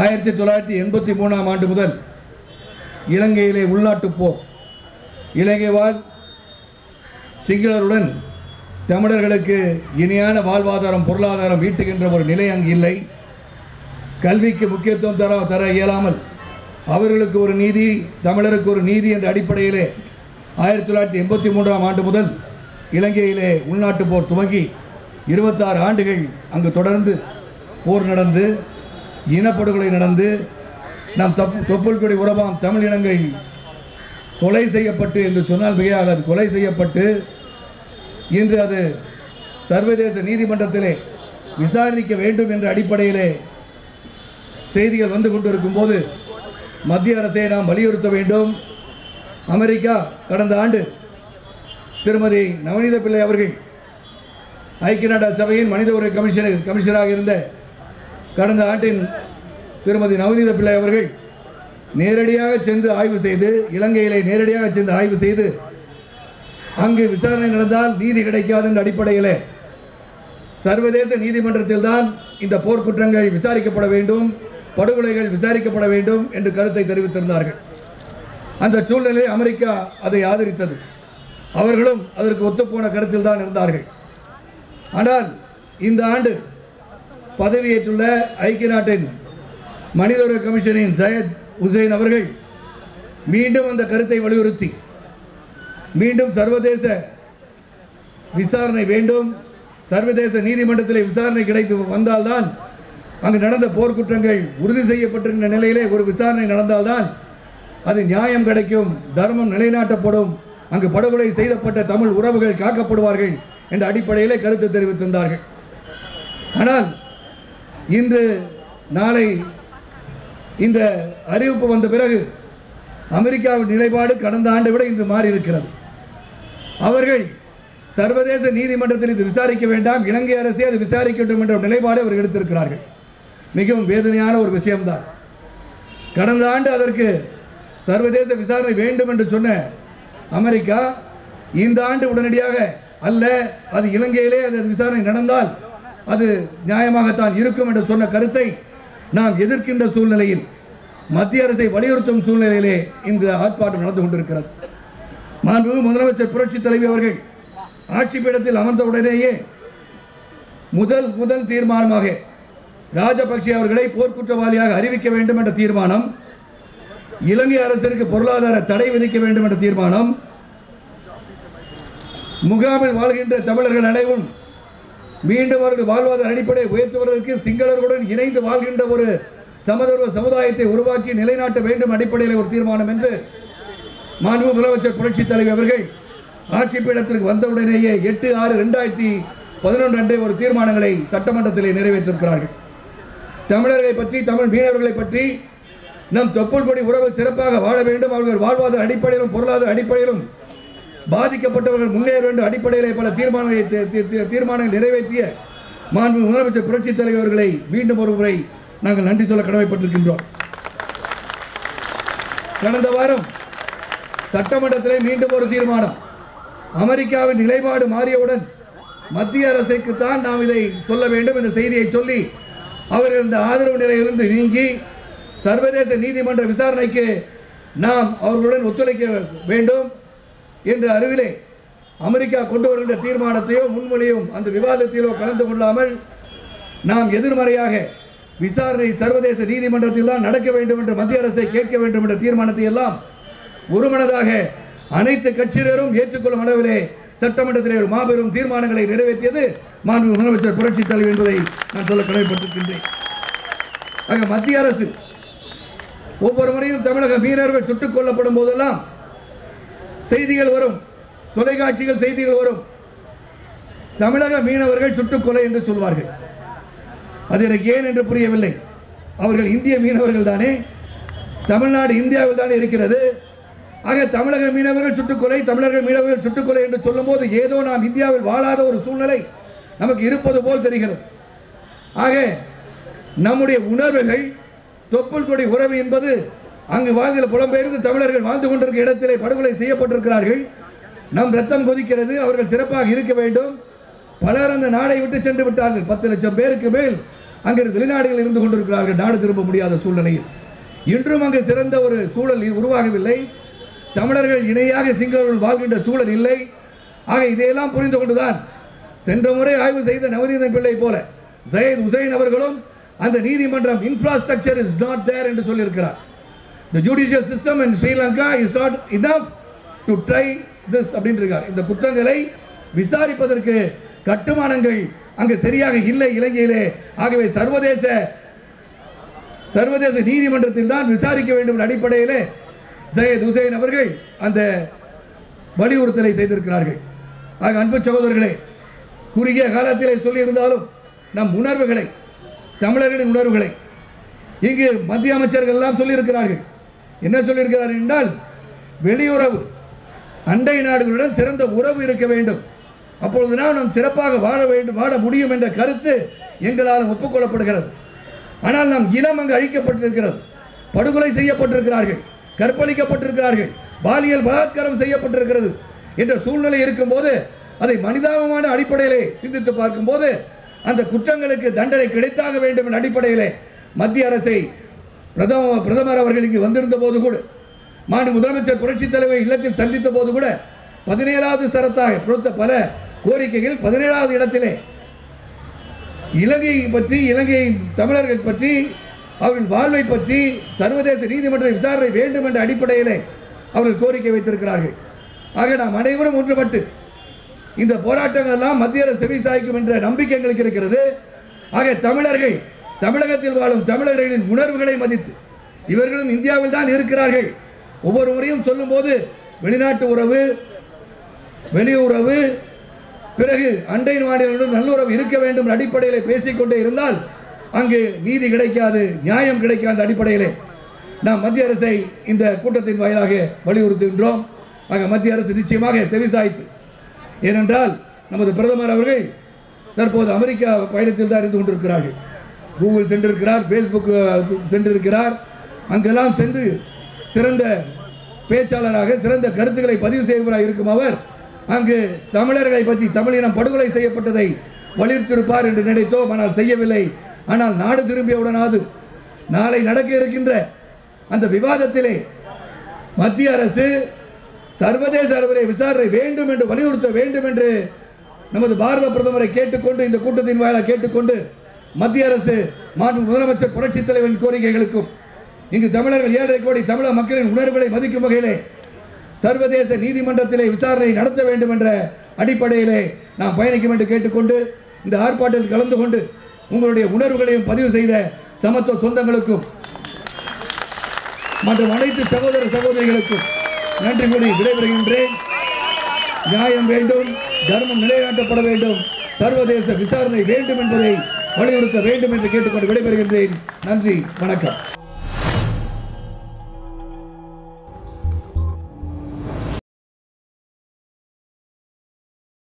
ஆயிரத்தி தொள்ளாயிரத்தி எண்பத்தி மூணாம் ஆண்டு முதல் இலங்கையிலே உள்நாட்டுப் போர். இலங்கை வாழ் சிங்களருடன் தமிழர்களுக்கு இணையான வாழ்வாதாரம் பொருளாதாரம் ஈட்டுகின்ற ஒரு நிலை அங்கு இல்லை. கல்விக்கு முக்கியத்துவம் தர தர இயலாமல் அவர்களுக்கு ஒரு நீதி தமிழருக்கு ஒரு நீதி என்ற அடிப்படையிலே ஆயிரத்தி தொள்ளாயிரத்தி எண்பத்தி மூன்றாம் ஆண்டு முதல் இலங்கையிலே உள்நாட்டுப் போர் துவங்கி இருபத்தாறு ஆண்டுகள் அங்கு தொடர்ந்து போர் நடந்து இனப்படுகொலை நடந்து நாம் தப்பு தொப்புள்கொடி உறவாம் தமிழ் இனங்கள் கொலை செய்யப்பட்டு என்று சொன்னால் மிகையாக அது கொலை செய்யப்பட்டு இன்று அது சர்வதேச நீதிமன்றத்திலே விசாரிக்க வேண்டும் என்ற அடிப்படையிலே செய்திகள் வந்து கொண்டிருக்கும் போது மத்திய அரசை நாம் வலியுறுத்த வேண்டும். அமெரிக்கா கடந்த ஆண்டு திருமதி நவநீத பிள்ளை அவர்கள் ஐக்கிய நாடு சபையின் மனித உரிமை கமிஷனர் கமிஷனராக இருந்த கடந்த ஆண்டின் திருமதி நவநீத பிள்ளை அவர்கள் நேரடியாக சென்று ஆய்வு செய்து இலங்கையிலே நேரடியாக சென்று ஆய்வு செய்து அங்கு விசாரணை நடந்தால் நீதி கிடைக்காது என்ற அடிப்படையில் சர்வதேச நீதிமன்றத்தில் தான் இந்த போர்க்குற்றங்கள் விசாரிக்கப்பட வேண்டும் படுகொலைகள் விசாரிக்கப்பட வேண்டும் என்று கருத்தை தெரிவித்திருந்தார்கள். அந்த சூழ்நிலையில் அமெரிக்கா அதை ஆதரித்தது. அவர்களும் அதற்கு ஒத்துப்போன கருத்தில் தான் இருந்தார்கள். ஆனால் இந்த ஆண்டு பதவியேற்றுள்ள ஐக்கிய நாட்டின் மனித உரிமை கமிஷனின் சையத் உசைன் அவர்கள் மீண்டும் அந்த கருத்தை வலியுறுத்தி மீண்டும் சர்வதேச விசாரணை வேண்டும். சர்வதேச நீதிமன்றத்தில் விசாரணை கிடைத்து வந்தால்தான் அங்கு நடந்த போர்க்குற்றங்கள் உறுதி செய்யப்பட்டிருந்த நிலையிலே ஒரு விசாரணை நடந்தால்தான் அது நியாயம் கிடைக்கும் தர்மம் நிலைநாட்டப்படும் அங்கு படுகொலை செய்யப்பட்ட தமிழ் உறவுகள் காக்கப்படுவார்கள் என்ற அடிப்படையிலே கருத்து தெரிவித்திருந்தார்கள். ஆனால் இன்று நாளை இந்த அறிவிப்பு வந்த பிறகு அமெரிக்காவின் நிலைப்பாடு கடந்த ஆண்டை விட இன்று மாறியிருக்கிறது. அவர்கள் சர்வதேச நீதிமன்றத்தில் இது விசாரிக்க வேண்டாம் இலங்கை அரசே அது விசாரிக்கட்டும் என்ற நிலைப்பாடு அவர் எடுத்திருக்கிறார்கள். மிகவும் வேதனையான ஒரு விஷயம்தான். கடந்த ஆண்டு அதற்கு சர்வதேச விசாரணை வேண்டும் என்று சொன்ன அமெரிக்கா இந்த ஆண்டு உடனடியாக அல்ல அது இலங்கையிலே அது விசாரணை நடந்தால் அது நியாயமாகத்தான் இருக்கும் என்று சொன்ன கருத்தை நாம் எதிர்க்கின்ற சூழ்நிலையில் மத்திய அரசை வலியுறுத்தும் சூழ்நிலையிலே இந்த ஆர்ப்பாட்டம் நடந்து கொண்டிருக்கிறது. மாண்பு முதலமைச்சர் புரட்சி தலைவி அவர்கள் ஆட்சி பீடத்தில் அமர்ந்தவுடனேயே முதல் முதல் தீர்மானமாக ராஜபக்சே அவர்களை போர்க்குற்றவாளியாக அறிவிக்க வேண்டும் என்ற தீர்மானம் இலங்கை அரசிற்கு பொருளாதார தடை விதிக்க வேண்டும் என்ற தீர்மானம் முகாமில் வாழ்கின்ற தமிழர்கள் அனைவரும் மீண்டும் அவர்கள் வாழ்வாதார அடிப்படை உயர்த்துவதற்கு சிங்களர்களுடன் இணைந்து வாழ்கின்ற ஒரு சமதர்வ சமுதாயத்தை உருவாக்கி நிலைநாட்ட வேண்டும் அடிப்படையில் ஒரு தீர்மானம் என்று மாண்பு முதலமைச்சர் புரட்சி தலைவர் அவர்கள் ஆட்சி பீடத்திற்கு வந்தவுடனேயே எட்டு ஆறு ரெண்டாயிரத்தி பதினொன்று அன்றே ஒரு தீர்மானங்களை சட்டமன்றத்திலே நிறைவேற்றிருக்கிறார்கள். தமிழர்களை பற்றி தமிழ் மீனவர்களை பற்றி நம் தொப்புள் கொடி உறவு சிறப்பாக வாழ வேண்டும். அவர்கள் வாழ்வாதார அடிப்படையிலும் பொருளாதார அடிப்படையிலும் பாதிக்கப்பட்டவர்கள் முன்னேற வேண்டும் அடிப்படையிலே பல தீர்மானங்களை தீர்மானங்கள் நிறைவேற்றிய மாண்பு முதலமைச்சர் புரட்சித் தலைவர்களை மீண்டும் ஒரு முறை நாங்கள் நன்றி சொல்ல கடமைப்பட்டிருக்கின்றோம். கடந்த வாரம் சட்டமன்றத்தில் மீண்டும் ஒரு தீர்மானம். அமெரிக்காவின் நிலைப்பாடு மாறியவுடன் மத்திய அரசுக்கு தான் நாம் இதை சொல்ல வேண்டும் என்ற செய்தியை சொல்லி அவர்கள் இந்த ஆதரவு நிலையிலிருந்து நீங்கி சர்வதேச நீதிமன்ற விசாரணைக்கு நாம் அவர்களுடன் ஒத்துழைக்க வேண்டும். என்று அறிவிலே அமெரிக்கா கொண்டு வருகின்ற தீர்மானத்தையோ முன்மொழியும் அந்த விவாதத்திலோ கலந்து கொள்ளாமல் நாம் எதிர்மறையாக விசாரணை சர்வதேச நீதிமன்றத்தில் தான் நடக்க வேண்டும் என்று மத்திய அரசை கேட்க வேண்டும் என்ற தீர்மானத்தை எல்லாம் ஒருமனதாக அனைத்து கட்சியினரும் ஏற்றுக்கொள்ளும் அளவிலே சட்டமன்றத்திலே ஒரு மாபெரும் தீர்மானங்களை நிறைவேற்றியது மாண்பு முதலமைச்சர் புரட்சி தலைவர் என்பதை நான் சொல்ல கடமைப்பட்டிருக்கின்றேன். ஆக மத்திய அரசு ஒவ்வொரு முறையும் தமிழக மீனவர்கள் சுட்டுக் கொல்லப்படும் போதெல்லாம் செய்திகள் வரும். தொலைக்காட்சிகள் செய்திகள் வரும். தமிழக மீனவர்கள் சுட்டுக்கொலை என்று சொல்வார்கள். அது எனக்கு ஏன் என்று புரியவில்லை. அவர்கள் இந்திய மீனவர்கள் தானே. தமிழ்நாடு இந்தியாவில் தானே இருக்கிறது. ஆக தமிழக மீனவர்கள் சுட்டுக்கொலை தமிழர்கள் மீனவர்கள் சுட்டுக்கொலை என்று சொல்லும்போது ஏதோ நாம் இந்தியாவில் வாழாத ஒரு சூழ்நிலை நமக்கு இருப்பது போல் தெரிகிறது. ஆக நம்முடைய உணர்வுகள் தொப்புள் கொடி உறவு என்பது அங்கு வாழ்கிற புலம்பெயர்ந்து தமிழர்கள் வாழ்ந்து கொண்டிருக்கிற இடத்திலே படுகொலை செய்யப்பட்டிருக்கிறார்கள். நம் ரத்தம் கொதிக்கிறது அவர்கள் சிறப்பாக இருக்க வேண்டும். பலர் அந்த நாடை விட்டு சென்று விட்டார்கள். பத்து லட்சம் பேருக்கு மேல் அங்கிருந்து வெளிநாடுகள் இருந்து கொண்டிருக்கிறார்கள். நாடு திரும்ப முடியாத சூழ்நிலையில். இன்றும் அங்கு சிறந்த ஒரு சூழல் உருவாகவில்லை. தமிழர்கள் இணையாக சிங்களர்கள் வாழ்கின்ற சூழல் இல்லை. ஆக இதையெல்லாம் புரிந்து கொண்டுதான் சென்ற முறை ஆய்வு செய்த நவதீதன் பிள்ளை போல சையத் உசைன் அவர்களும் அந்த நீதிமன்றம் இன்ஃப்ராஸ்ட்ரக்சர் இஸ் நாட் தேர் என்று சொல்லியிருக்கிறார். The judicial system in Sri Lanka is not enough to try this அப்படின்னு இருக்கார் இந்த குற்றங்களை விசாரிப்பதற்கு கட்டுமானங்கள் அங்கு சரியாக இல்லை. இலங்கையிலே ஆகவே சர்வதேச சர்வதேச நீதிமன்றத்தில் தான் விசாரிக்க வேண்டும் என்ற அடிப்படையிலே ஜயத் ஹுசைன் அவர்கள் அந்த வலியுறுத்தலை செய்திருக்கிறார்கள். ஆக அன்பு சகோதரர்களே குறுகிய காலத்திலே சொல்லியிருந்தாலும் நம் உணர்வுகளை தமிழர்களின் உணர்வுகளை இங்கு மத்திய அமைச்சர்கள் எல்லாம் சொல்லியிருக்கிறார்கள். என்ன சொல்லியிருக்கிறார் என்றால் வெளியுறவு அண்டை நாடுகளுடன் சிறந்த உறவு இருக்க வேண்டும். அப்பொழுதுதான் நாம் சிறப்பாக வாழ வேண்டும் வாழ முடியும் என்ற கருத்து எங்களால் ஒப்புக்கொள்ளப்படுகிறது. ஆனால் நாம் இனம் அங்கு அழிக்கப்பட்டிருக்கிறது. படுகொலை செய்யப்பட்டிருக்கிறார்கள் கற்பழிக்கப்பட்டிருக்கிறார்கள் பாலியல் பலாத்காரம் செய்யப்பட்டிருக்கிறது என்ற சூழ்நிலை இருக்கும்போது அதை மனிதாபமான அடிப்படையிலே சிந்தித்து பார்க்கும்போது அந்த குற்றங்களுக்கு தண்டனை கிடைத்தாக வேண்டும் என்ற அடிப்படையிலே மத்திய அரசை பிரதம பிரதமர் அவர்கள் இங்கு வந்திருந்த போது கூட மாநில முதலமைச்சர் புரட்சித் தலைவர் இல்லத்தில் சந்தித்த போது கூட பதினேழாவது சரத்தாக கொடுத்த பல கோரிக்கைகள் பதினேழாவது இடத்திலே. இலங்கையை பற்றி இலங்கை தமிழர்கள் பற்றி அவர்கள் வாழ்வை பற்றி சர்வதேச நீதிமன்ற விசாரணை வேண்டும் என்ற அடிப்படையிலே அவர்கள் கோரிக்கை வைத்திருக்கிறார்கள். ஆக நாம் அனைவரும் ஒன்றுபட்டு இந்த போராட்டங்கள் எல்லாம் மத்திய அரசு செவி சாய்க்கும் என்ற நம்பிக்கை எங்களுக்கு இருக்கிறது. ஆக தமிழர்கள் தமிழகத்தில் வாழும் தமிழர்களின் உணர்வுகளை மதித்து இவர்களும் இந்தியாவில் தான் இருக்கிறார்கள். ஒவ்வொரு முறையும் சொல்லும்போது வெளிநாட்டு உறவு வெளியுறவு பிறகு அண்டை நாடுகளுடன் நல்லுறவு இருக்க வேண்டும் என்ற அடிப்படையில் பேசிக்கொண்டே இருந்தால் அங்கு நீதி கிடைக்காது நியாயம் கிடைக்காத அடிப்படையிலே நாம் மத்திய அரசை இந்த கூட்டத்தின் வாயிலாக வலியுறுத்துகின்றோம். ஆக மத்திய அரசு நிச்சயமாக செவிசாய்த்து. ஏனென்றால் நமது பிரதமர் அவர்கள் தற்போது அமெரிக்கா பயணத்தில் தான் இருந்து கொண்டிருக்கிறார்கள். கூகுள் சென்றிருக்கிறார் ஃபேஸ்புக் சென்றிருக்கிறார். அங்கெல்லாம் சென்று சிறந்த பேச்சாளராக சிறந்த கருத்துக்களை பதிவு செய்பவராக இருக்கும் அவர். அங்கு தமிழர்களை பற்றி தமிழினம் படுகொலை செய்யப்பட்டதை வலியுறுத்தியிருப்பார் என்று நினைத்தோம். ஆனால் செய்யவில்லை. ஆனால் நாடு திரும்பியவுடனாது நாளை நடக்க இருக்கின்ற அந்த விவாதத்திலே மத்திய அரசு சர்வதேச அளவிலே விசாரணை வேண்டும் என்று வலியுறுத்த வேண்டும் என்று நமது பாரத பிரதமரை கேட்டுக்கொண்டு இந்த கூட்டத்தின் வாயிலாக கேட்டுக்கொண்டு மத்திய அரசு மாநில முதலமைச்சர் புரட்சித் தலைவரின் கோரிக்கைகளுக்கும் இங்கு தமிழர்கள் ஏழரை கோடி தமிழக மக்களின் உணர்வுகளை மதிக்கும் வகையிலே சர்வதேச நீதிமன்றத்திலே விசாரணை நடத்த வேண்டும் என்ற அடிப்படையிலே நாம் பயணிக்கும் என்று கேட்டுக்கொண்டு இந்த ஆர்ப்பாட்டத்தில் கலந்து கொண்டு உங்களுடைய உணர்வுகளையும் பதிவு செய்த சமத்துவ சொந்தங்களுக்கும் மற்றும் அனைத்து சகோதர சகோதரிகளுக்கும் நன்றி கூறி விடைபெறுகின்றேன். நியாயம் வேண்டும் தர்மம் நிலைநாட்டப்பட வேண்டும் சர்வதேச விசாரணை வேண்டும் என்பதை வலியுறுத்த வேண்டும் என்று கேட்டுக்கொண்டு விடைபெறுகின்றேன். நன்றி வணக்கம்.